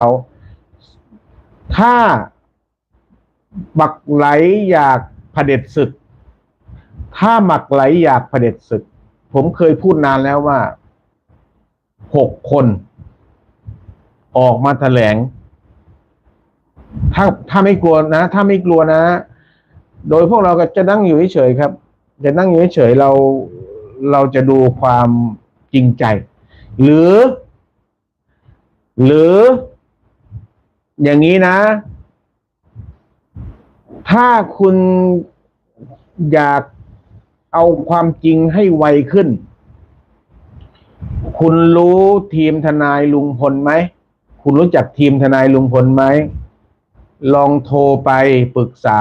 เขาถ้าบักไหลอยากเผด็จศึก ถ้าหมักไหลอยากเผด็จศึก ผมเคยพูดนานแล้วว่าหกคน ออกมาแถลง ถ้าถ้าไม่กลัวนะ ถ้าไม่กลัวนะ โดยพวกเราก็จะนั่งอยู่เฉยๆครับ จะนั่งอยู่เฉยเราเราจะดูความจริงใจ หรือ หรือ อย่างนี้นะ ถ้าคุณอยากเอาความจริงให้ไวขึ้น คุณรู้ทีมทนายลุงพลไหม คุณรู้จักทีมทนายลุงพลไหม ลองโทรไปปรึกษา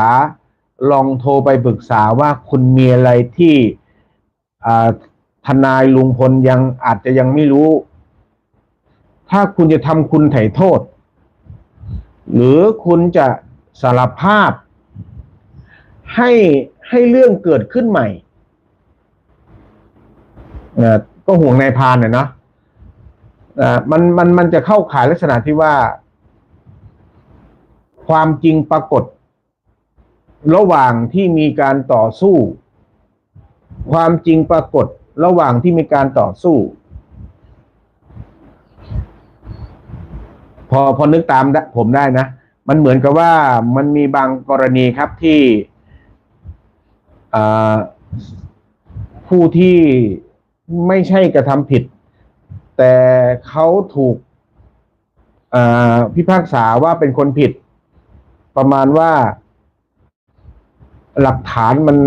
ลองโทรไปปรึกษาว่าคุณมีอะไรที่ทนายลุงพลยังอาจจะยังไม่รู้ ถ้าคุณจะทำคุณไถ่โทษ หรือคุณจะสารภาพ ให้ให้เรื่องเกิดขึ้นใหม่ก็ห่วงนายพานน่ะเนาะมันมันมันจะเข้าข่ายลักษณะที่ว่า ความจริงปรากฏ ระหว่างที่มีการต่อสู้ ความจริงปรากฏ ระหว่างที่มีการต่อสู้ พอพอนึกตามผมได้นะ มันเหมือนกับว่ามันมีบางกรณีครับที่ผู้ที่ไม่ใช่กระทำผิด แต่เขาถูกพิพากษาว่าเป็นคนผิด ประมาณว่าหลักฐานมัน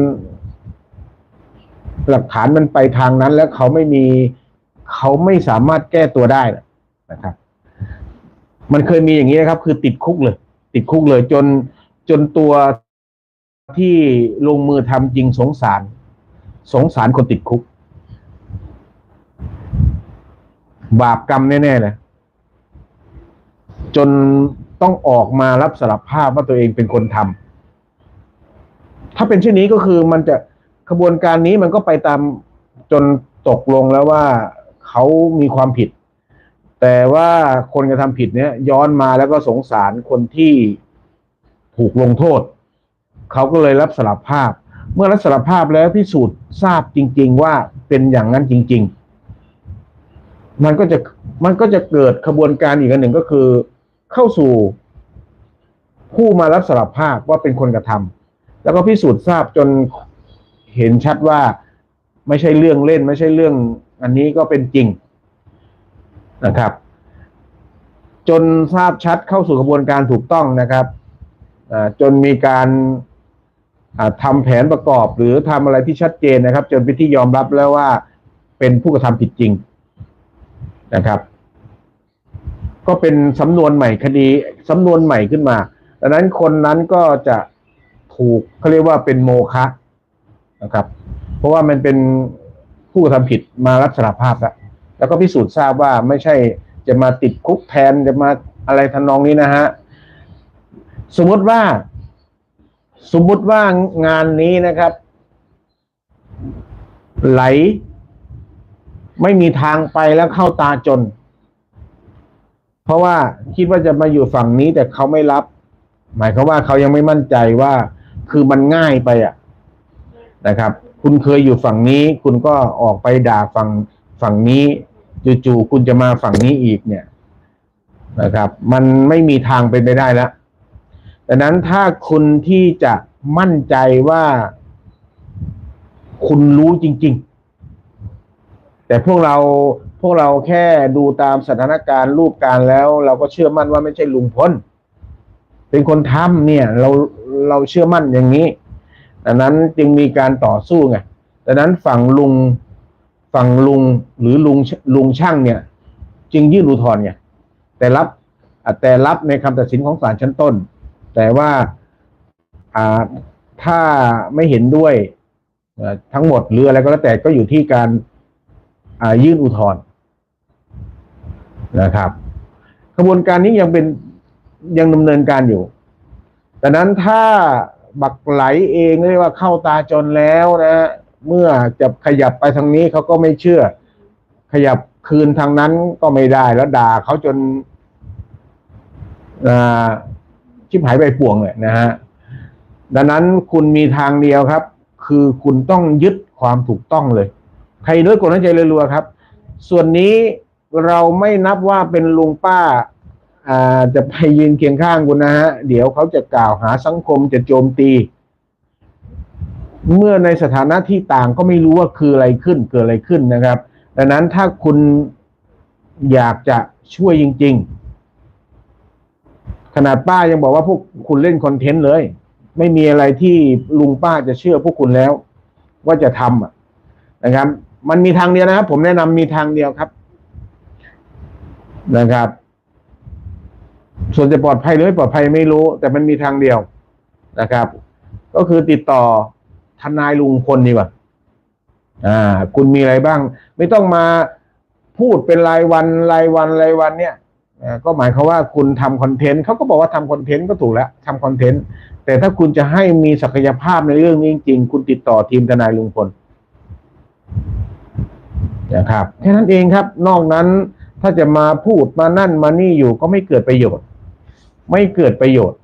หลักฐานมันไปทางนั้นแล้วเขาไม่มี เขาไม่สามารถแก้ตัวได้นะครับ มันเคยมีอย่างนี้นะครับ คือติดคุกเลย ติดคุกเลย จนจนตัวที่ลงมือทำจริงสงสาร สงสารคนติดคุก บาปกรรมแน่ๆเลยจนต้องออกมารับสารภาพว่าตัวเองเป็นคนทำถ้าเป็นเช่นนี้ก็คือมันจะขบวนการนี้มันก็ไปตามจนตกลงแล้วว่าเขามีความผิด แต่ว่าคนกระทำผิดเนี้ยย้อนมาแล้วก็สงสารคนที่ถูกลงโทษ เขาก็เลยรับสารภาพ เมื่อรับสารภาพแล้วพิสูจน์ทราบจริง ๆ ว่าเป็นอย่างนั้นจริง ๆ มันก็จะมันก็จะเกิดขบวนการอีกอันหนึ่งก็คือ เข้าสู่ผู้มารับสารภาพว่าเป็นคนกระทำแล้วก็พิสูจน์ทราบจนเห็นชัดว่าไม่ใช่เรื่องเล่น ไม่ใช่เรื่อง อันนี้ก็เป็นจริง นะครับ จนทราบชัดเข้าสู่กระบวนการถูกต้องนะครับจนมีการอ่าทำแผนประกอบ หรือทำอะไรที่ชัดเจนนะครับ จนเป็นที่ยอมรับแล้วว่าเป็นผู้กระทำผิดจริงนะครับ ก็เป็นสำนวนใหม่คดีสำนวนใหม่ขึ้นมาดังนั้นคนนั้นก็จะถูกเขาเรียกว่าเป็นโมฆะนะครับ เพราะว่ามันเป็นผู้กระทำผิดมารับสารภาพแล้ว แล้วก็พิสูจน์ทราบว่าไม่ใช่จะมาติดคุกแทนจะมาอะไรทำนองนี้นะฮะสมมติว่า สมมติว่างานนี้นะครับ ไหล ไม่มีทางไปแล้วเข้าตาจน เพราะว่าคิดว่าจะมาอยู่ฝั่งนี้แต่เขาไม่รับ หมายความว่าเขายังไม่มั่นใจว่าคือมันง่ายไปอะนะครับ คุณเคยอยู่ฝั่งนี้ คุณก็ออกไปด่าฝั่งฝั่งนี้ จู่ๆคุณจะมาฝั่งนี้อีกเนี่ยนะครับ มันไม่มีทางเป็นไปได้แล้วดังนั้นถ้าคุณที่จะมั่นใจว่าคุณรู้จริง ๆ แต่พวกเราพวกเราแค่ดูตามสถานการณ์รูปการแล้ว เราก็เชื่อมั่นว่าไม่ใช่ลุงพลเป็นคนทำเนี่ย เราเราเชื่อมั่นอย่างนี้ดังนั้นจึงมีการต่อสู้ไงดังนั้นฝั่งลุง ฝั่งลุงหรือลุงลุงช่างเนี่ย จึงยื่นอุทธรณ์ไงแต่รับแต่รับในคำตัดสินของศาลชั้นต้น แต่ว่าถ้าไม่เห็นด้วยทั้งหมดหรืออะไรก็แล้วแต่ก็อยู่ที่การยื่นอุทธรณ์นะครับกระบวนการนี้ยังเป็นยังดำเนินการอยู่ดังนั้นถ้าบักไหลเองเรียกว่าเข้าตาจนแล้วนะ เมื่อจะขยับไปทางนี้เขาก็ไม่เชื่อ ขยับคืนทางนั้นก็ไม่ได้แล้วด่าเขาจนาชิบหายใบป่วงเลยนะฮะดังนั้นคุณมีทางเดียวครับ คือคุณต้องยึดความถูกต้องเลย ใครด้วยกดหัวใจรัวๆครับ ส่วนนี้เราไม่นับว่าเป็นลุงป้าอ่าจะไปยืนเคียงข้างคุณนะฮะ เดี๋ยวเขาจะกล่าวหาสังคมจะโจมตี เมื่อในสถานะที่ต่างก็ไม่รู้ว่าคืออะไรขึ้นเกิดอะไรขึ้นนะครับ ดังนั้นถ้าคุณอยากจะช่วยจริง ๆ ขนาดป้ายังบอกว่าพวกคุณเล่นคอนเทนต์เลย ไม่มีอะไรที่ลุงป้าจะเชื่อพวกคุณแล้ว ว่าจะทำนะครับ มันมีทางเดียวนะครับ ผมแนะนำมีทางเดียวครับ นะครับ ส่วนจะปลอดภัยหรือไม่ปลอดภัยไม่รู้ แต่มันมีทางเดียวนะครับ ก็คือติดต่อ ทนายลุงพลดีกว่าอ่า คุณมีอะไรบ้าง ไม่ต้องมาพูดเป็นรายวันรายวันรายวันเนี่ยอ่าก็หมายความว่าคุณทำคอนเทนต์เขาก็บอกว่าทำคอนเทนต์ก็ถูกแล้วทำคอนเทนต์แต่ถ้าคุณจะให้มีศักยภาพในเรื่องนี้จริงๆคุณติดต่อทีมทนายลุงพลนะครับแค่นั้นเองครับ นอกนั้นถ้าจะมาพูดมานั่นมานี่อยู่ก็ไม่เกิดประโยชน์ ไม่เกิดประโยชน์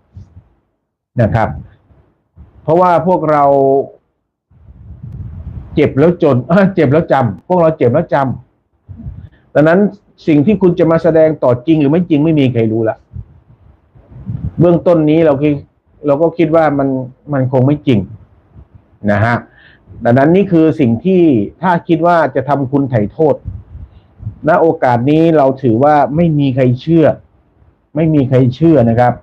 นะครับ เพราะว่าพวกเรา เจ็บแล้วจนเจ็บแล้วจำพวกเราเจ็บแล้วจำดังนั้นสิ่งที่คุณจะมาแสดงต่อจริงหรือไม่จริงไม่มีใครรู้ละเบื้องต้นนี้เราคิดเราก็คิดว่ามันมันคงไม่จริงนะฮะดังนั้นนี่คือสิ่งที่ถ้าคิดว่าจะทำคุณไถ่โทษณโอกาสนี้เราถือว่าไม่มีใครเชื่อ ไม่มีใครเชื่อนะครับ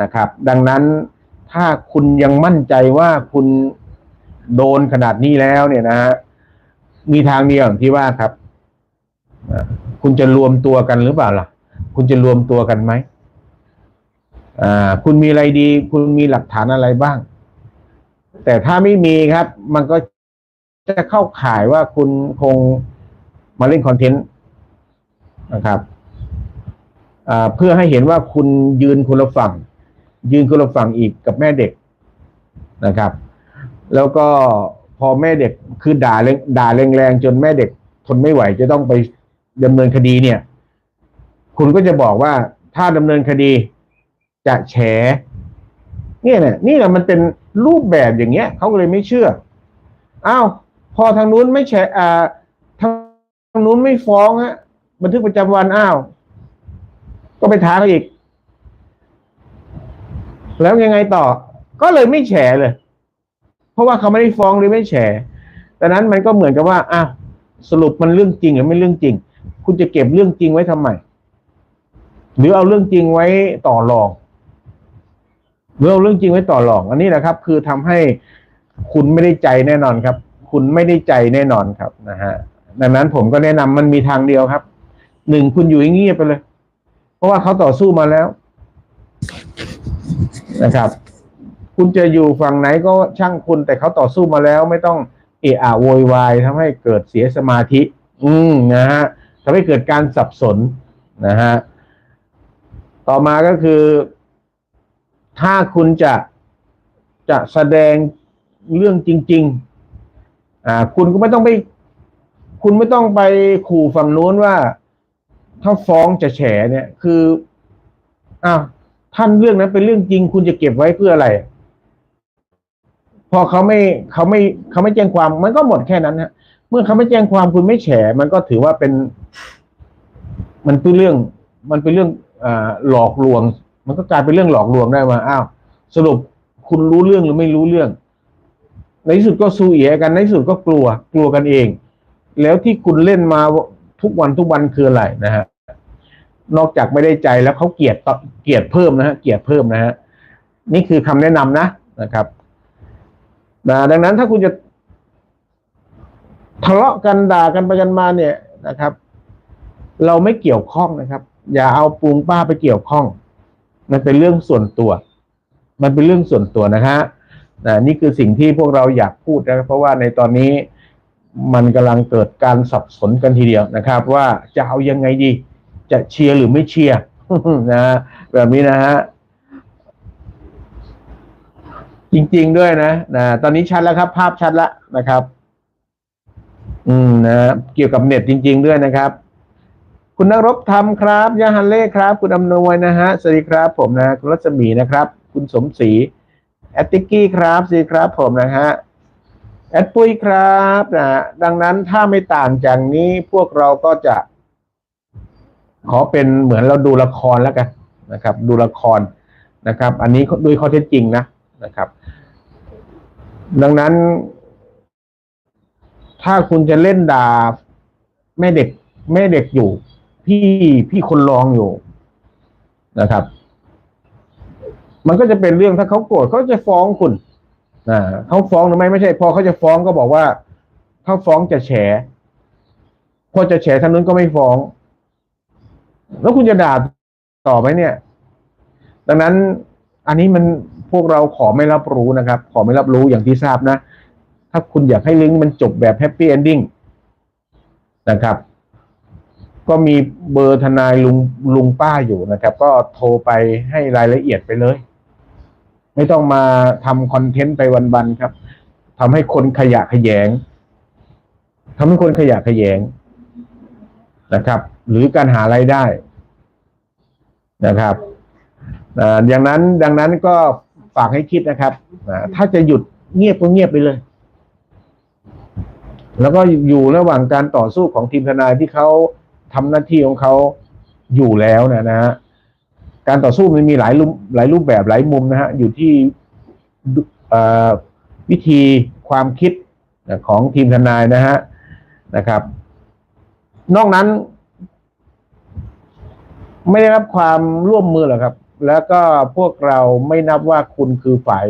นะครับ ดังนั้นถ้าคุณยังมั่นใจว่าคุณ โดนขนาดนี้แล้วเนี่ยนะฮะมีทางเดียวอย่างที่ว่าครับคุณจะรวมตัวกันหรือเปล่าล่ะ คุณจะรวมตัวกันไหมอ่าคุณมีอะไรดี คุณมีหลักฐานอะไรบ้าง แต่ถ้าไม่มีครับ มันก็จะเข้าข่ายว่าคุณคงมาเล่นคอนเทนต์นะครับอ่าเพื่อให้เห็นว่าคุณยืนคนละฝั่ง ยืนคนละฝั่งอีกกับแม่เด็กนะครับ แล้วก็พอแม่เด็กคือด่าแรงด่าแรงๆจนแม่เด็กทนไม่ไหวจะต้องไปดำเนินคดีเนี่ย คุณก็จะบอกว่าถ้าดำเนินคดีจะแฉเนี่ยเนี่ยนี่แหละมันเป็นรูปแบบอย่างเงี้ยเขาก็เลยไม่เชื่ออ้าวพอทางนู้นไม่แฉอ่าทางนู้นไม่ฟ้องฮะบันทึกประจำวันอ้าว ก็ไปท้าเขาอีก แล้วยังไงต่อ ก็เลยไม่แฉเลย ราะว่าเขาไม่ได้ฟ้องหรือไม่แฉดังนั้นมันก็เหมือนกับว่าอ้าวสรุปมันเรื่องจริงหรือไม่เรื่องจริง คุณจะเก็บเรื่องจริงไว้ทำไม หรือเอาเรื่องจริงไว้ต่อรองหรือเอาเรื่องจริงไว้ต่อรอง อันนี้นะครับ คือทำให้คุณไม่ได้ใจแน่นอนครับ คุณไม่ได้ใจแน่นอนครับนะฮะดังนั้นผมก็แนะนำมันมีทางเดียวครับหนึ่งคุณอยู่เงียบไปเลย เพราะว่าเขาต่อสู้มาแล้วนะครับ คุณจะอยู่ฝั่งไหนก็ช่างคุณแต่เขาต่อสู้มาแล้วไม่ต้องเอะอะโวยวายทำให้เกิดเสียสมาธิ อืมนะฮะทำให้เกิดการสับสนนะฮะต่อมาก็คือ ถ้าคุณจะจะแสดงเรื่องจริง ๆ อ่า คุณก็ไม่ต้องไป คุณไม่ต้องไปขู่ฝั่งนู้นว่า ถ้าฟ้องจะแฉเนี่ย คืออ้าวท่านเรื่องนั้นเป็นเรื่องจริง คุณจะเก็บไว้เพื่ออะไร พอเขาไม่เขาไม่เขาไม่แจ้งความมันก็หมดแค่นั้นฮะ เมื่อเขาไม่แจ้งความคุณไม่แฉมันก็ถือว่าเป็น มันเป็นเรื่อง มันเป็นเรื่องอหลอกลวง มันก็กลายเป็นเรื่องหลอกลวงได้มาอ้าวสรุปคุณรู้เรื่องหรือไม่รู้เรื่อง ในที่สุดก็ซูเอียกันในที่สุดก็กลัว กลัวกันเอง แล้วที่คุณเล่นมาทุกวันทุกวันคืออะไรนะฮะนอกจากไม่ได้ใจแล้วเขาเกลียดเกลียดเพิ่มนะฮะเกลียดเพิ่มนะฮะนี่คือคำแนะนำนะนะครับ นะดังนั้นถ้าคุณจะทะเลาะกันด่ากันไปกันมาเนี่ยนะครับ เราไม่เกี่ยวข้องนะครับ อย่าเอาปูงป้าไปเกี่ยวข้อง มันเป็นเรื่องส่วนตัว มันเป็นเรื่องส่วนตัวนะฮะนะนี่คือสิ่งที่พวกเราอยากพูดนะเพราะว่าในตอนนี้มันกำลังเกิดการสับสนกันทีเดียวนะครับ ว่าจะเอายังไงดี จะเชียร์หรือไม่เชียร์นะแบบนี้นะฮะ จริง ๆ ด้วยนะนะตอนนี้ชัดแล้วครับ ภาพชัดแล้วนะครับ อืมนะเกี่ยวกับเน็ตจริง ๆ ด้วยนะครับ คุณนรบธรรมครับยาฮันเล่ครับ คุณอำนวยนะฮะสวัสดีครับ ผมนะคุณรัศมีนะครับ คุณสมศรีแอตติกี้ครับสวัสดีครับ ผมนะฮะแอดปุ้ยครับนะดังนั้นถ้าไม่ต่างจากนี้พวกเราก็จะ ขอเป็นเหมือนเราดูละครแล้วกันนะครับ ดูละครนะครับ อันนี้ด้วยข้อเท็จจริงนะนะครับ ดังนั้น ถ้าคุณจะเล่นด่าแม่เด็ก แม่เด็กอยู่ พี่พี่คนรองอยู่นะครับ มันก็จะเป็นเรื่องถ้าเขาโกรธเขาจะฟ้องคุณอ่าเขาฟ้องหรือไม่ไม่ใช่ พอเขาจะฟ้องก็บอกว่าเขาฟ้องจะแฉพอจะแฉทางนู้นก็ไม่ฟ้อง แล้วคุณจะด่าต่อไหมเนี่ย ดังนั้นอันนี้มัน พวกเราขอไม่รับรู้นะครับ ขอไม่รับรู้อย่างที่ทราบนะ ถ้าคุณอยากให้ลิงก์มันจบแบบแฮปปี้เอนดิ้งนะครับ ก็มีเบอร์ทนายลุงลุงป้าอยู่นะครับ ก็โทรไปให้รายละเอียดไปเลย ไม่ต้องมาทำคอนเทนต์ไปวันๆครับทำให้คนขยะขยงทำให้คนขยะขยงนะครับ หรือการหารายได้นะครับอ่าอย่างนั้นดังนั้นก็ ฝากให้คิดนะครับถ้าจะหยุดเงียบก็เงียบไปเลย แล้วก็อยู่ระหว่างการต่อสู้ของทีมทนายที่เขาทำหน้าที่ของเขาอยู่แล้วนะนะฮะการต่อสู้มันมีหลายรูปหลายรูปแบบหลายมุมนะฮะอยู่ที่วิธีความคิดของทีมทนายนะฮะนะครับ นอกนั้น ไม่ได้รับความร่วมมือหรอกครับ แล้วก็พวกเราไม่นับว่าคุณคือฝ่าย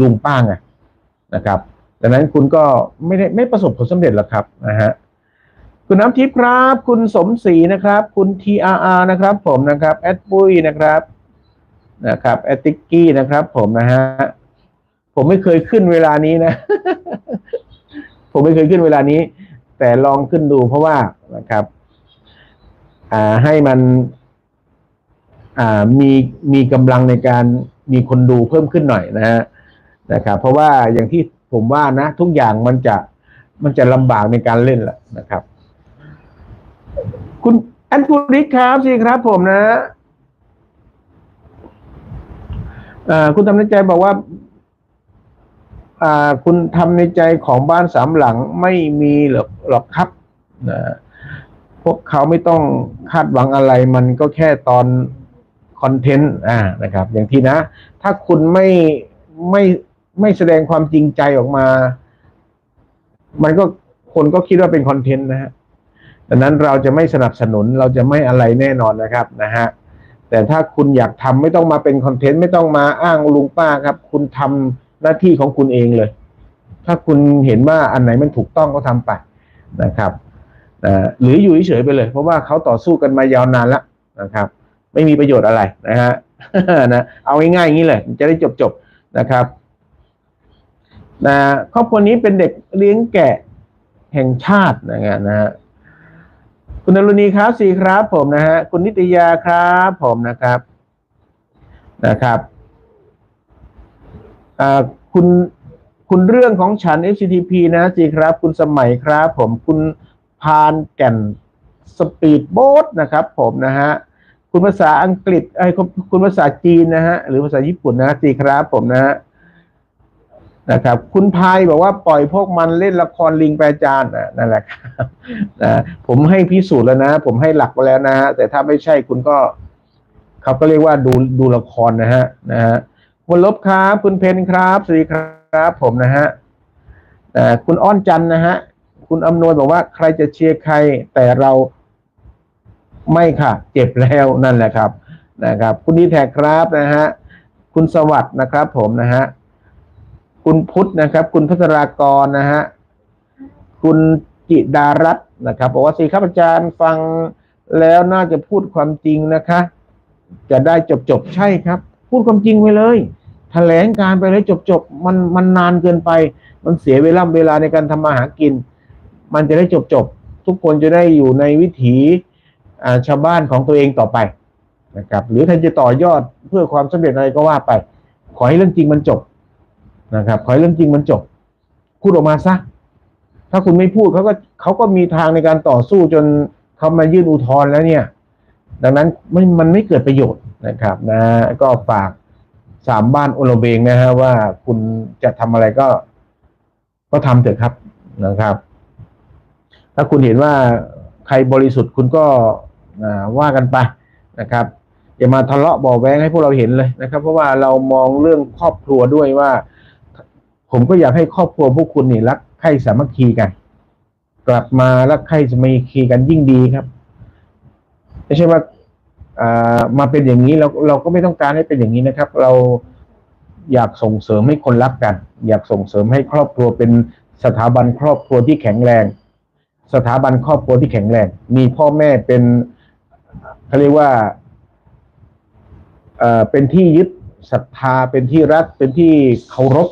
ลุงป้าไงนะครับดังนั้นคุณก็ไม่ได้ไม่ประสบผลสำเร็จหรอกครับนะฮะคุณน้ำทิพย์ครับ คุณสมศรีนะครับ คุณ TRR นะครับ ผมนะครับแอดปุ้ยนะครับนะครับแอดติกกี้นะครับ ผมนะฮะผมไม่เคยขึ้นเวลานี้นะ ผมไม่เคยขึ้นเวลานี้ แต่ลองขึ้นดูเพราะว่านะครับ อ่าให้มัน มีมีกำลังในการมีคนดูเพิ่มขึ้นหน่อยนะฮะนะครับ เพราะว่าอย่างที่ผมว่านะ ทุกอย่างมันจะมันจะลำบากในการเล่นแหละนะครับ คุณแอนคูริกครับสิครับผมนะคุณทำในใจบอกว่าคุณทำในใจของบ้านสามหลังไม่มีหรอกหรอกครับนะพวกเขาไม่ต้องคาดหวังอะไร มันก็แค่ตอน คอนเทนต์อ่านะครับ อย่างที่นะ ถ้าคุณไม่ไม่ไม่แสดงความจริงใจออกมา มันก็คนก็คิดว่าเป็นคอนเทนต์นะฮะดังนั้นเราจะไม่สนับสนุนเราจะไม่อะไรแน่นอนนะครับนะฮะแต่ถ้าคุณอยากทำไม่ต้องมาเป็นคอนเทนต์ไม่ต้องมาอ้างลุงป้าครับ คุณทำหน้าที่ของคุณเองเลย ถ้าคุณเห็นว่าอันไหนมันถูกต้องก็ทำไปนะครับนะหรืออยู่เฉยๆไปเลย เพราะว่าเขาต่อสู้กันมายาวนานแล้วนะครับ ไม่มีประโยชน์อะไรนะฮะนะเอาง่ายๆอย่างนี้เลยจะได้จบๆนะครับนะครอบครัวนี้เป็นเด็กเลี้ยงแกะแห่งชาตินะฮะนะฮะคุณนรุณีครับสีครับผมนะฮะคุณนิตยาครับผมนะครับนะครับอ่าคุณคุณเรื่องของฉัน FCTP นะสีครับ คุณสมัยครับ ผมคุณพานแก่นสปีดโบ๊ทนะครับ ผมนะฮะ คุณภาษาอังกฤษไอ้คุณภาษาจีนนะฮะหรือภาษาญี่ปุ่นนะสีครับผมนะฮะนะครับ คุณพายบอกว่าปล่อยพวกมันเล่นละครลิงแปรจานอะนั่นแหละครับนะผมให้พิสูจน์แล้วนะ ผมให้หลักไปแล้วนะฮะแต่ถ้าไม่ใช่คุณก็เขาก็เรียกว่าดูดูละครนะฮะนะฮะคุณลบครับคุณเพนครับสวัสดีครับ ผมนะฮะอ่าคุณอ้อนจันทร์นะฮะคุณอำนวยบอกว่าใครจะเชียร์ใคร แต่เรา ไม่ค่ะ เจ็บแล้วนั่นแหละครับนะครับ คุณดีแท็กครับนะฮะคุณสวัสด์นะครับ ผมนะฮะคุณพุทธนะครับ คุณพัทรากรนะฮะคุณจิดารัตน์นะครับบอกว่าสิครับอาจารย์ฟังแล้วน่าจะพูดความจริงนะคะ จะได้จบจบใช่ครับ พูดความจริงไปเลยแถลงการไปเลยจบจบมันมันนานเกินไป มันเสียเวลาเวลาในการทำมาหากิน มันจะได้จบจบทุกคนจะได้อยู่ในวิถี ชาวบ้านของตัวเองต่อไปนะครับหรือท่านจะต่อยอดเพื่อความสำเร็จอะไรก็ว่าไป ขอให้เรื่องจริงมันจบนะครับ ขอให้เรื่องจริงมันจบ พูดออกมาซะถ้าคุณไม่พูดเขาก็เขาก็มีทางในการต่อสู้จนเขามายื่นอุทธรณ์แล้วเนี่ย ดังนั้นไม่มันไม่เกิดประโยชน์นะครับ นะ ก็ฝากสามบ้านโอโลเบงนะฮะว่าคุณจะทำอะไรก็ ก็ทำเถอะครับนะครับ ถ้าคุณเห็นว่าใครบริสุทธิ์คุณก็ ว่ากันไปนะครับอย่ามาทะเลาะบาะแวงให้พวกเราเห็นเลยนะครับ เพราะว่าเรามองเรื่องครอบครัวด้วยว่า ผมก็อยากให้ครอบครัวพวกคุณนี่รักใคร่สามัคคีกัน กลับมารักใคร่สามัคคีกันยิ่งดีครับไม่ใช่ว่าอ่ามาเป็นอย่างนี้เราเราก็ไม่ต้องการให้เป็นอย่างนี้นะครับ เราอยากส่งเสริมให้คนรักกัน อยากส่งเสริมให้ครอบครัวเป็นสถาบันครอบครัวที่แข็งแรง สถาบันครอบครัวที่แข็งแรง มีพ่อแม่เป็น เขาเรียกว่าเอ่อเป็นที่ยึดศรัทธาเป็นที่รักเป็นที่เคารพ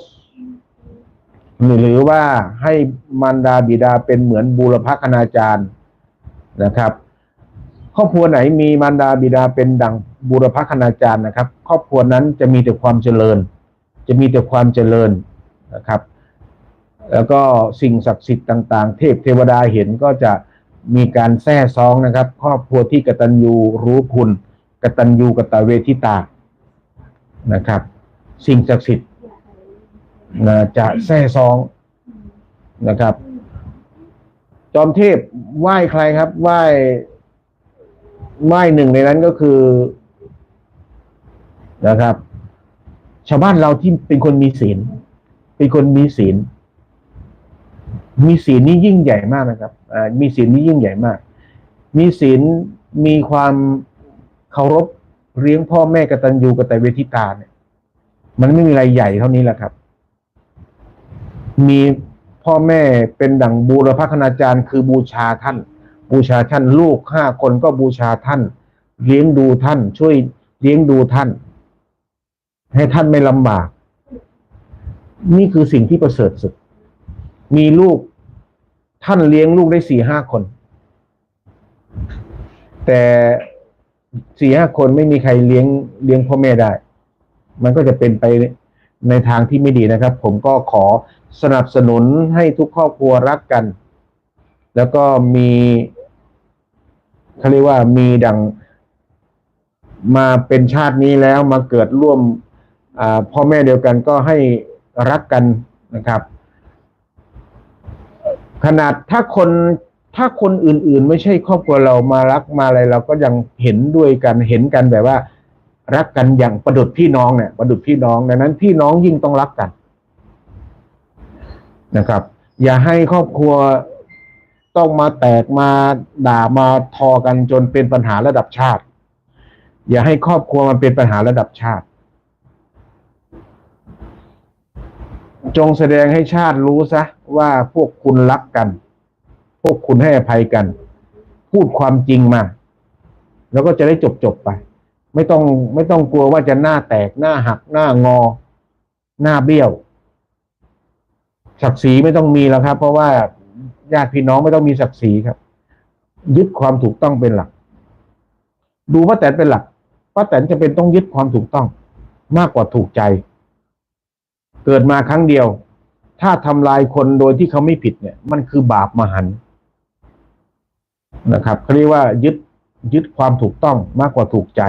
หรือว่าให้มารดาบิดาเป็นเหมือนบูรพคณาจารย์นะครับ ครอบครัวไหนมีมารดาบิดาเป็นดังบูรพคณาจารย์นะครับ ครอบครัวนั้นจะมีแต่ความเจริญ จะมีแต่ความเจริญนะครับ แล้วก็สิ่งศักดิ์สิทธิ์ต่าง ๆ เทพเทวดาเห็นก็จะ มีการแท้ซองนะครับ ครอบครัวที่กตัญญูรู้คุณกตัญญูกตเวทิตานะครับ สิ่งศักดิ์สิทธิ์นะจะแท้ซองนะครับ จอมเทพไหว้ใครครับไหว้ไหว้หนึ่งในนั้นก็คือนะครับ ชาวบ้านเราที่เป็นคนมีศีลเป็นคนมีศีล มีศีลนี่ยิ่งใหญ่มากนะครับอ่ามีศีลนี่ยิ่งใหญ่มาก มีศีลมีความเคารพเลี้ยงพ่อแม่กตัญญูกตเวทิตาเนี่ยมันไม่มีอะไรใหญ่เท่านี้แหละครับ มีพ่อแม่เป็นดั่งบูรพคณาจารย์ คือบูชาท่าน บูชาท่านลูกห้าคนก็บูชาท่าน เลี้ยงดูท่าน ช่วยเลี้ยงดูท่าน ให้ท่านไม่ลำบาก นี่คือสิ่งที่ประเสริฐสุด มีลูก ท่านเลี้ยงลูกได้สี่ห้าคน แต่สี่ห้าคนไม่มีใครเลี้ยงเลี้ยงพ่อแม่ได้ มันก็จะเป็นไปในทางที่ไม่ดีนะครับ ผมก็ขอสนับสนุนให้ทุกครอบครัวรักกัน แล้วก็มีเขาเรียกว่ามีดังมาเป็นชาตินี้แล้วมาเกิดร่วมพ่อแม่เดียวกันก็ให้รักกันนะครับ ขนาดถ้าคนถ้าคนอื่นๆ ไม่ใช่ครอบครัวเรามารักมาอะไรเราก็ยังเห็นด้วยกันเห็นกันแบบว่า รักกันอย่างประดุดพี่น้องเนี่ยประดุดพี่น้องดังนั้นพี่น้องยิ่งต้องรักกันนะครับ อย่าให้ครอบครัวต้องมาแตกมาด่ามาทอกันจนเป็นปัญหาระดับชาติ อย่าให้ครอบครัวมันเป็นปัญหาระดับชาติ จงแสดงให้ชาติรู้ซะว่าพวกคุณรักกัน พวกคุณให้อภัยกัน พูดความจริงมา แล้วก็จะได้จบจบไป ไม่ต้องไม่ต้องกลัวว่าจะหน้าแตกหน้าหัก หน้างอ หน้าเบี้ยวศักดิ์ศรีไม่ต้องมีแล้วครับ เพราะว่าญาติพี่น้องไม่ต้องมีศักดิ์ศรีครับ ยึดความถูกต้องเป็นหลัก ดูป้าแตนเป็นหลักป้าแตนจะเป็นต้องยึดความถูกต้อง มากกว่าถูกใจ เกิดมาครั้งเดียว ถ้าทำลายคนโดยที่เขาไม่ผิดเนี่ย มันคือบาปมหันนะครับเขาเรียกว่ายึดยึดความถูกต้องมากกว่าถูกใจ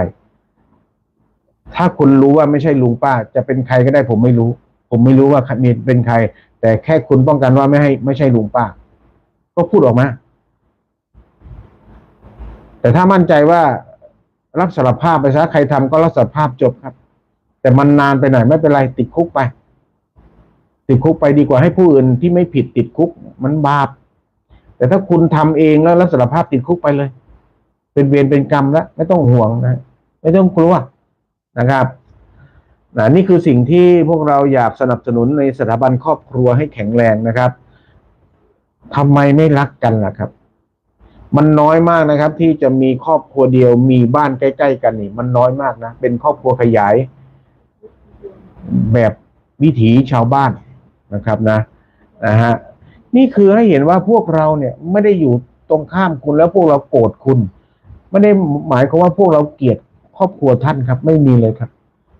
ถ้าคุณรู้ว่าไม่ใช่ลุงป้า จะเป็นใครก็ได้ผมไม่รู้ ผมไม่รู้ว่ามีเป็นใคร แต่แค่คุณป้องกันว่าไม่ให้ ไม่ใช่ลุงป้า ก็พูดออกมา แต่ถ้ามั่นใจว่ารับสารภาพไปซะใครทำก็รับสารภาพจบครับ แต่มันนานไปหน่อยไม่เป็นไรติดคุกไป ติดคุกไปดีกว่าให้ผู้อื่นที่ไม่ผิดติดคุกมันบาป แต่ถ้าคุณทำเองแล้วรับสารภาพติดคุกไปเลย เป็นเวรเป็นกรรมแล้วไม่ต้องห่วงนะ ไม่ต้องกลัวนะครับนะนี่คือสิ่งที่พวกเราอยากสนับสนุนในสถาบันครอบครัวให้แข็งแรงนะครับทำไมไม่รักกันล่ะครับ มันน้อยมากนะครับ ที่จะมีครอบครัวเดียวมีบ้านใกล้ๆกันนี่ มันน้อยมากนะเป็นครอบครัวขยาย แบบวิถีชาวบ้าน นะครับนะนะฮะนี่คือให้เห็นว่าพวกเราเนี่ยไม่ได้อยู่ตรงข้ามคุณแล้วพวกเราโกรธคุณ ไม่ได้หมายความว่าพวกเราเกลียดครอบครัวท่านครับ ไม่มีเลยครับ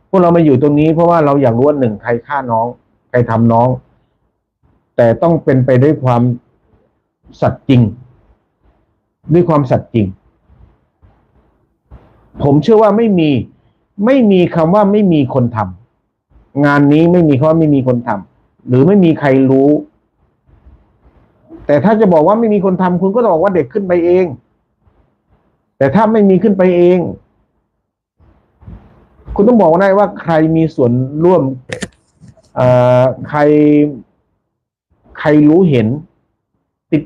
พวกเรามาอยู่ตรงนี้ เพราะว่าเราอยากรู้ว่าหนึ่งใครฆ่าน้อง ใครทำน้อง แต่ต้องเป็นไปด้วยความสัตย์จริง ด้วยความสัตย์จริง ผมเชื่อว่าไม่มี ไม่มีคำว่าไม่มีคนทำงานนี้ไม่มีคำว่าไม่มีคนทำ หรือไม่มีใครรู้ แต่ถ้าจะบอกว่าไม่มีคนทำคุณก็ต้องบอกว่าเด็กขึ้นไปเอง แต่ถ้าไม่มีขึ้นไปเอง คุณต้องบอกได้ว่าใครมีส่วนร่วมอ่อใคร ใครรู้เห็น ติด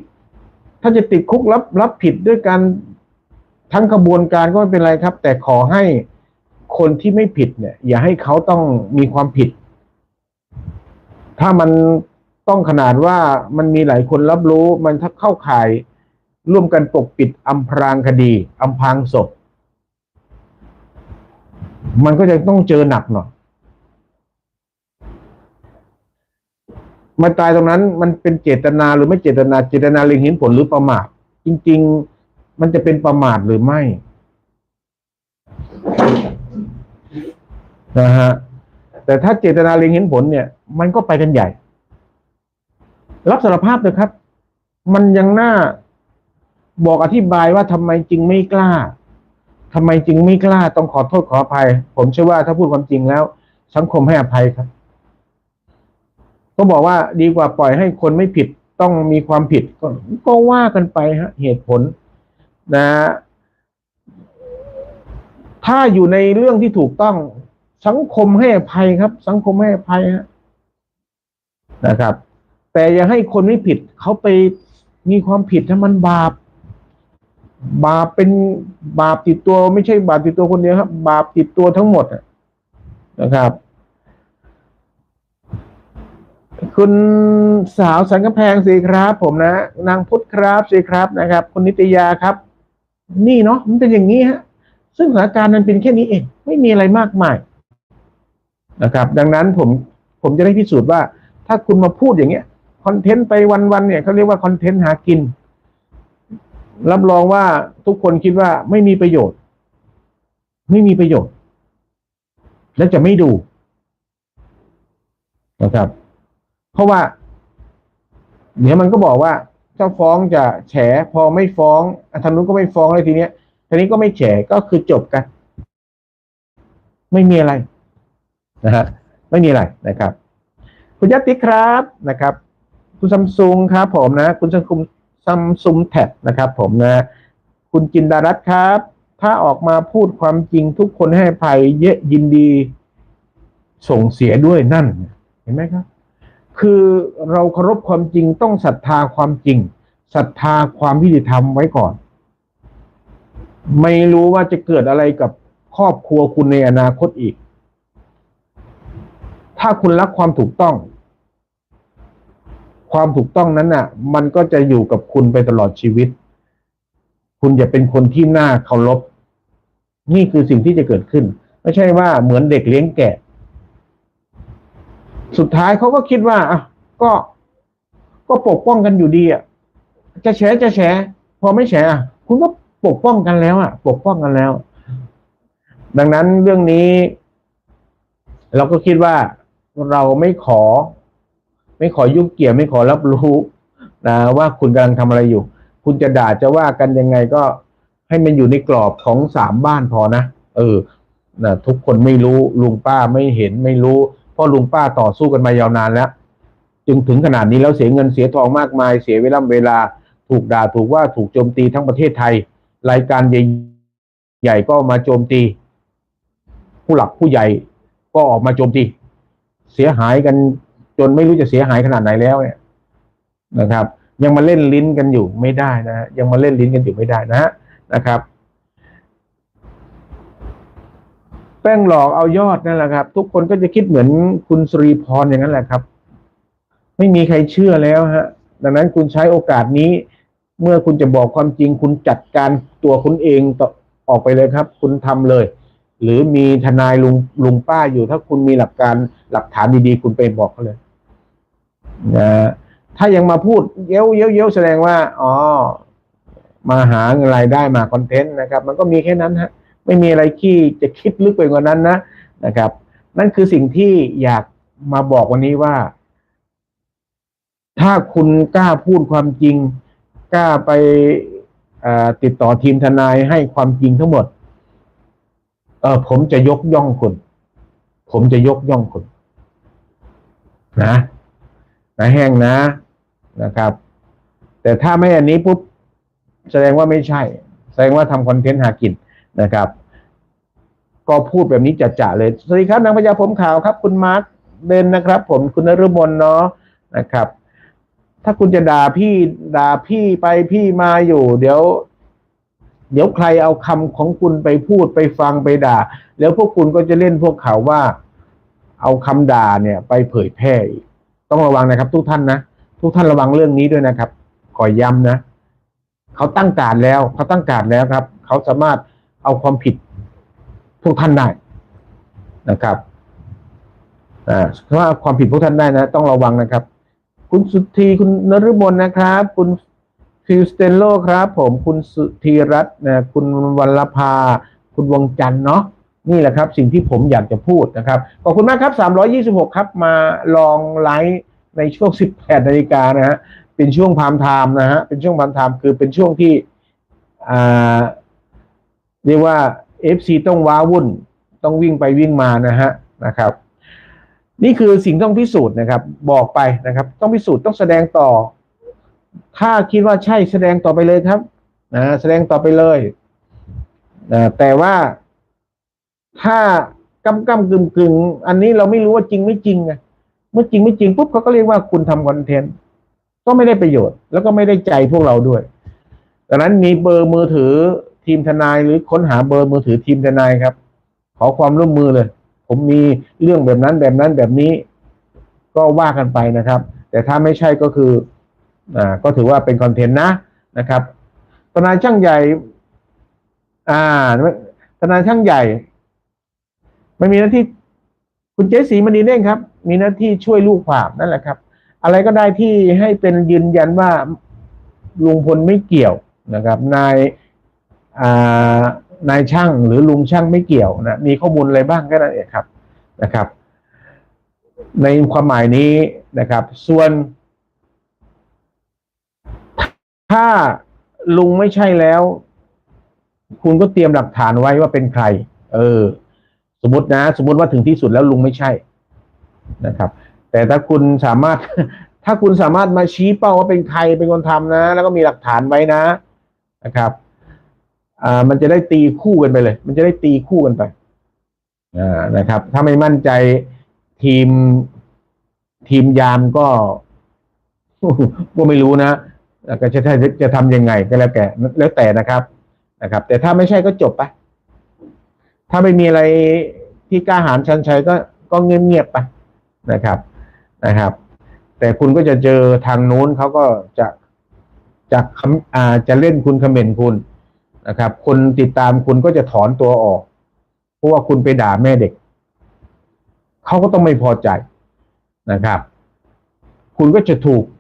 ถ้าจะติดคุกรับรับผิดด้วยการทั้งกระบวนการก็ไม่เป็นไรครับ แต่ขอให้คนที่ไม่ผิดเนี่ย อย่าให้เขาต้องมีความผิด ถ้ามันต้องขนาดว่ามันมีหลายคนรับรู้มันถ้าเข้าข่ายร่วมกันปกปิดอำพรางคดีอำพรางศพ มันก็จะต้องเจอหนักหน่อยมันตายตรงนั้นมันเป็นเจตนาหรือไม่เจตนาเจตนาเล็งเห็นผลหรือประมาทจริง ๆ มันจะเป็นประมาทหรือไม่นะฮะ แต่ถ้าเจตนาเล็งเห็นผลเนี่ย มันก็ไปกันใหญ่ รับสารภาพเลยครับ มันยังน่าบอกอธิบายว่าทำไมจึงไม่กล้าทำไมจึงไม่กล้าต้องขอโทษขออภัย ผมเชื่อว่าถ้าพูดความจริงแล้ว สังคมให้อภัยครับ ก็บอกว่าดีกว่าปล่อยให้คนไม่ผิดต้องมีความผิดก็ก็ว่ากันไปฮะ เหตุผลนะ ถ้าอยู่ในเรื่องที่ถูกต้อง สังคมให้อภัยครับ สังคมให้อภัยนะครับ แต่อย่าให้คนไม่ผิดเขาไปมีความผิดถ้ามันบาป บาปเป็นบาปติดตัว ไม่ใช่บาปติดตัวคนเดียวครับ บาปติดตัวทั้งหมดนะครับ คุณสาวสันกำแพงสิครับ ผมนะนางพุทธครับสิครับนะครับ คุณนิตยาครับ นี่เนาะมันเป็นอย่างนี้ฮะ ซึ่งสถานการณ์มันเป็นแค่นี้เอง ไม่มีอะไรมากมาย นะครับ ดังนั้นผมผมจะได้พิสูจน์ว่า ถ้าคุณมาพูดอย่างเงี้ยคอนเทนต์ไปวันๆเนี่ยเขาเรียกว่าคอนเทนต์หากิน รับรองว่าทุกคนคิดว่าไม่มีประโยชน์ ไม่มีประโยชน์ และจะไม่ดูนะครับ เพราะว่า เดี๋ยวมันก็บอกว่าเจ้าฟ้องจะแฉพอไม่ฟ้องอทางนู้นก็ไม่ฟ้องเลยทีเนี้ยทีนี้ก็ไม่แฉก็คือจบกัน ไม่มีอะไร นะฮะไม่มีอะไรนะครับ คุณยัตติครับนะครับ คุณซัมซุงครับผมนะ คุณซัมซุงซัมซุงแท็บนะครับ ผมนะ คุณจินดารัตครับ ถ้าออกมาพูดความจริงทุกคนให้ภัยเยอะยินดี ส่งเสียด้วยนั่น เห็นไหมครับ คือเราเคารพความจริงต้องศรัทธาความจริงศรัทธาความยุติธรรมไว้ก่อน ไม่รู้ว่าจะเกิดอะไรกับครอบครัวคุณในอนาคตอีก ถ้าคุณรักความถูกต้อง ความถูกต้องนั้นน่ะ มันก็จะอยู่กับคุณไปตลอดชีวิต คุณจะเป็นคนที่น่าเคารพนี่คือสิ่งที่จะเกิดขึ้น ไม่ใช่ว่าเหมือนเด็กเลี้ยงแกะ สุดท้ายเขาก็คิดว่าอะก็ก็ปกป้องกันอยู่ดีอะจะแฉจะแฉพอไม่แฉอะคุณก็ปกป้องกันแล้วอะ ปกป้องกันแล้ว ดังนั้นเรื่องนี้ เราก็คิดว่า เราไม่ขอ ไม่ขอยุ่งเกี่ยวไม่ขอรับรู้นะว่าคุณกำลังทำอะไรอยู่ คุณจะด่าจะว่ากันยังไงก็ให้มันอยู่ในกรอบของสามบ้านพอนะเออนะทุกคนไม่รู้ลุงป้าไม่เห็นไม่รู้เพราะลุงป้าต่อสู้กันมายาวนานแล้ว จึงถึงขนาดนี้แล้วเสียเงินเสียทองมากมาย เสียเวลาเวลา ถูกด่าถูกว่าถูกโจมตีทั้งประเทศไทย รายการใหญ่ๆก็มาโจมตี ผู้หลักผู้ใหญ่ก็ออกมาโจมตี เสียหายกันจนไม่รู้จะเสียหายขนาดไหนแล้วเนี่ยนะครับ ยังมาเล่นลิ้นกันอยู่ไม่ได้นะฮะยังมาเล่นลิ้นกันอยู่ไม่ได้นะฮะนะครับ แป้งหลอกเอายอดนั่นแหละครับ ทุกคนก็จะคิดเหมือนคุณสุริพรอย่างนั้นแหละครับ ไม่มีใครเชื่อแล้วฮะ ดังนั้นคุณใช้โอกาสนี้ เมื่อคุณจะบอกความจริง คุณจัดการตัวคุณเองต่อออกไปเลยครับ คุณทำเลย หรือมีทนายลุงลุงป้าอยู่ ถ้าคุณมีหลักการหลักฐานดีๆ คุณไปบอกเขาเลยนะถ้ายังมาพูดเย้ยวเย้ยวเย้ยวแสดงว่าอ๋อมาหาเงินรายได้มาคอนเทนต์นะครับ มันก็มีแค่นั้นฮะไม่มีอะไรที่จะคิดลึกไปกว่านั้นนะนะครับ นั่นคือสิ่งที่อยากมาบอกวันนี้ว่า ถ้าคุณกล้าพูดความจริง กล้าไปติดต่อทีมทนายให้ความจริงทั้งหมด เออผมจะยกย่องคุณ ผมจะยกย่องคุณ นะนะแห้งนะนะครับ แต่ถ้าไม่อันนี้ปุ๊บแสดงว่าไม่ใช่ แสดงว่าทำคอนเทนต์หากินนะครับ ก็พูดแบบนี้จะจะๆเลยสวัสดีครับนางพญาผมขาวครับ คุณมาร์คเบนนะครับ ผมคุณนฤมลเนาะนะครับ ถ้าคุณจะด่าพี่ด่าพี่ไปพี่มาอยู่ เดี๋ยว เดี๋ยวใครเอาคำของคุณไปพูดไปฟังไปด่า แล้วพวกคุณก็จะเล่นพวกเขาว่า เอาคำด่าเนี่ย ไปเผยแพร่อีกต้องระวังนะครับ ทุกท่านนะทุกท่านระวังเรื่องนี้ด้วยนะครับขอย้ำนะเขาตั้งการแล้วเขาตั้งการแล้วครับ เขาสามารถเอาความผิดพวกท่านได้นะครับอ่าเพราะว่าความผิดพวกท่านได้นะ ต้องระวังนะครับ คุณสุธีคุณนฤมลนะครับ คุณ ฟิลสเตนโลครับผมคุณสุธีรัตน์นะคุณวัลภา คุณวงจันทร์เนาะนี่แหละครับ สิ่งที่ผมอยากจะพูดนะครับ ขอบคุณมากครับ 326 ครับ มาลองไลฟ์ในช่วง 18นาฬิกานะฮะเป็นช่วงพามไทม์นะฮะเป็นช่วงพามไทม์คือเป็นช่วงที่อ่าเรียกว่า FC ต้องว้าวุ่น ต้องวิ่งไปวิ่งมานะฮะนะครับ นี่คือสิ่งต้องพิสูจน์นะครับ บอกไปนะครับ ต้องพิสูจน์ต้องแสดงต่อ ถ้าคิดว่าใช่แสดงต่อไปเลยครับนะแสดงต่อไปเลยนะแต่ว่าถ้ากำกำกึ่งกึ่งอันนี้เราไม่รู้ว่าจริงไม่จริงไงเมื่อจริงไม่จริงปุ๊บเขาก็เรียกว่าคุณทำคอนเทนต์ก็ไม่ได้ประโยชน์ แล้วก็ไม่ได้ใจพวกเราด้วยดังนั้นมีเบอร์มือถือทีมทนายหรือค้นหาเบอร์มือถือทีมทนายครับ ขอความร่วมมือเลย ผมมีเรื่องแบบนั้นแบบนั้นแบบนี้ ก็ว่ากันไปนะครับ แต่ถ้าไม่ใช่ก็คือ อ่าก็ถือว่าเป็นคอนเทนต์นะนะครับทนายช่างใหญ่ อ่าทนายช่างใหญ่ ไม่มีหน้าที่คุณเจสีมณีเน่งครับ มีหน้าที่ช่วยลูกความนั่นแหละครับ อะไรก็ได้ที่ให้เป็นยืนยันว่าลุงพลไม่เกี่ยวนะครับ นายอ่านายช่างหรือลุงช่างไม่เกี่ยวนะมีข้อมูลอะไรบ้างก็นั่นเองครับนะครับ ในความหมายนี้นะครับ ส่วน ถ้าลุงไม่ใช่แล้ว คุณก็เตรียมหลักฐานไว้ว่าเป็นใคร เออ สมมตินะ สมมติว่าถึงที่สุดแล้วลุงไม่ใช่นะครับ แต่ถ้าคุณสามารถ ถ้าคุณสามารถมาชี้เป้าว่าเป็นใครเป็นคนทำนะ แล้วก็มีหลักฐานไว้นะนะครับอ่ามันจะได้ตีคู่กันไปเลย มันจะได้ตีคู่กันไปอ่านะครับ ถ้าไม่มั่นใจทีมทีมยามก็ก็ไม่รู้นะ ก็จะจะทำยังไงก็แล้วแต่แล้วแต่นะครับนะครับ แต่ถ้าไม่ใช่ก็จบไป ถ้าไม่มีอะไรที่กล้าหาญชันชัยก็ก็เงียบๆไปนะครับนะครับ แต่คุณก็จะเจอทางนู้นเขาก็จะจะคำอ่าจะเล่นคุณคอมเมนต์คุณนะครับ คนติดตามคุณก็จะถอนตัวออก เพราะว่าคุณไปด่าแม่เด็กเขาก็ต้องไม่พอใจนะครับ คุณก็จะถูก